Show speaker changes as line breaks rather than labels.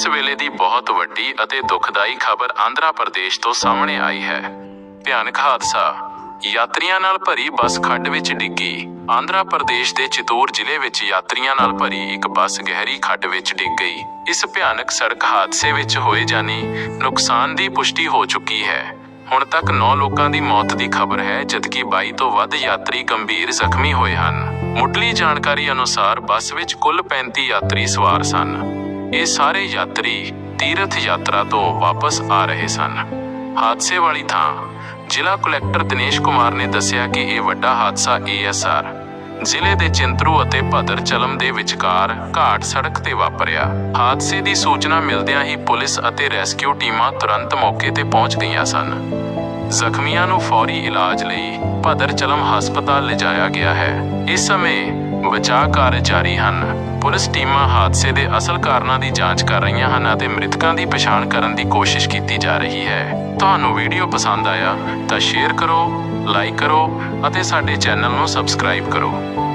ਇਸ ਵੇਲੇ ਦੀ ਬਹੁਤ ਵੱਡੀ ਅਤੇ ਦੁਖਦਾਈ ਖਬਰ ਆਂਧਰਾ ਪ੍ਰਦੇਸ਼ ਤੋਂ ਸਾਹਮਣੇ ਆਈ ਹੈ। ਭਿਆਨਕ ਹਾਦਸਾ। ਯਾਤਰੀਆਂ ਨਾਲ ਭਰੀ ਬੱਸ ਖੱਡ ਵਿੱਚ ਡਿੱਗੀ। ਆਂਧਰਾ ਪ੍ਰਦੇਸ਼ ਦੇ ਚਿਤੂਰ ਜ਼ਿਲ੍ਹੇ ਵਿੱਚ ਯਾਤਰੀਆਂ ਨਾਲ ਭਰੀ ਇੱਕ ਬੱਸ ਗਹਿਰੀ ਖੱਡ ਵਿੱਚ ਡਿੱਗ ਗਈ। ਇਸ ਭਿਆਨਕ ਸੜਕ ਹਾਦਸੇ ਵਿੱਚ ਹੋਏ ਜਾਨੀ ਨੁਕਸਾਨ ਦੀ ਪੁਸ਼ਟੀ ਹੋ ਚੁੱਕੀ ਹੈ। ਹੁਣ ਤੱਕ 9 ਲੋਕਾਂ ਦੀ ਮੌਤ ਦੀ ਖਬਰ ਹੈ, ਜਦਕਿ 22 ਤੋਂ ਵੱਧ ਯਾਤਰੀ ਗੰਭੀਰ ਜ਼ਖਮੀ ਹੋਏ ਹਨ। ਮੁੱਢਲੀ ਜਾਣਕਾਰੀ ਅਨੁਸਾਰ ਬੱਸ ਵਿੱਚ ਕੁੱਲ 35 ਯਾਤਰੀ ਸਵਾਰ ਸਨ। ਇਹ ਸਾਰੇ ਯਾਤਰੀ ਤੀਰਥ ਯਾਤਰਾ ਤੋਂ ਵਾਪਸ ਆ ਰਹੇ ਸਨ। ਹਾਦਸੇ ਵਾਲੀ ਥਾਂ, ਜ਼ਿਲ੍ਹਾ ਕਲੈਕਟਰ ਦਿਨੇਸ਼ ਕੁਮਾਰ ਨੇ ਦੱਸਿਆ ਕਿ ਇਹ ਵੱਡਾ ਹਾਦਸਾ ਏਐਸਆਰ ਜ਼ਿਲ੍ਹੇ ਦੇ ਚਿੰਤਰੂ ਅਤੇ ਭਦਰ ਚਲਮ ਦੇ ਵਿਚਕਾਰ ਘਾਟ ਸੜਕ ਤੇ ਵਾਪਰਿਆ। ਹਾਦਸੇ ਦੀ ਸੂਚਨਾ ਮਿਲਦਿਆਂ ਹੀ ਪੁਲਿਸ ਅਤੇ ਰੈਸਕਿਊ ਟੀਮਾਂ ਤੁਰੰਤ ਮੌਕੇ ਤੇ ਪਹੁੰਚ ਗਈਆਂ ਸਨ। ਜ਼ਖਮੀਆਂ ਨੂੰ ਫੌਰੀ ਇਲਾਜ ਲਈ ਭਦਰ ਚਲਮ ਹਸਪਤਾਲ ਲਿਜਾਇਆ ਗਿਆ ਹੈ। ਇਸ ਸਮੇਂ ਬਚਾਅ ਕਾਰਜ ਜਾਰੀ ਹਨ। ਪੁਲਿਸ ਟੀਮਾਂ ਹਾਦਸੇ ਦੇ ਅਸਲ ਕਾਰਨਾਂ ਦੀ ਜਾਂਚ ਕਰ ਰਹੀਆਂ ਹਨ ਅਤੇ ਮ੍ਰਿਤਕਾਂ ਦੀ ਪਛਾਣ ਕਰਨ ਦੀ ਕੋਸ਼ਿਸ਼ ਕੀਤੀ ਜਾ ਰਹੀ ਹੈ। ਤੁਹਾਨੂੰ ਵੀਡੀਓ ਪਸੰਦ ਆਇਆ ਤਾਂ ਸ਼ੇਅਰ ਕਰੋ, ਲਾਈਕ ਕਰੋ ਅਤੇ ਸਾਡੇ ਚੈਨਲ ਨੂੰ ਸਬਸਕ੍ਰਾਈਬ ਕਰੋ।